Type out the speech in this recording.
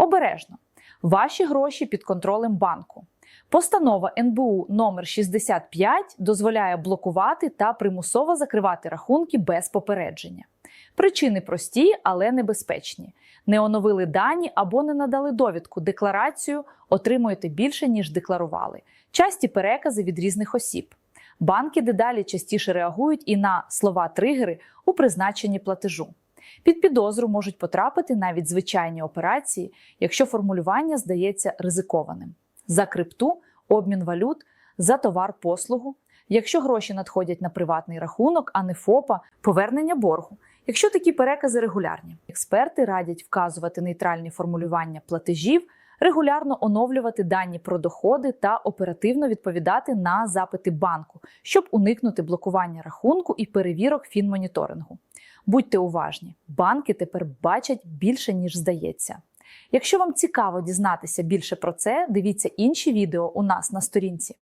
Обережно. Ваші гроші під контролем банку. Постанова НБУ номер 65 дозволяє блокувати та примусово закривати рахунки без попередження. Причини прості, але небезпечні. Не оновили дані або не надали довідку, декларацію отримуєте більше, ніж декларували. Часті перекази від різних осіб. Банки дедалі частіше реагують і на слова-тригери у призначенні платежу. Під підозру можуть потрапити навіть звичайні операції, якщо формулювання здається ризикованим. За крипту, обмін валют, за товар-послугу, якщо гроші надходять на приватний рахунок, а не ФОПа, повернення боргу. Якщо такі перекази регулярні, експерти радять вказувати нейтральні формулювання платежів, регулярно оновлювати дані про доходи та оперативно відповідати на запити банку, щоб уникнути блокування рахунку і перевірок фінмоніторингу. Будьте уважні, банки тепер бачать більше, ніж здається. Якщо вам цікаво дізнатися більше про це, дивіться інші відео у нас на сторінці.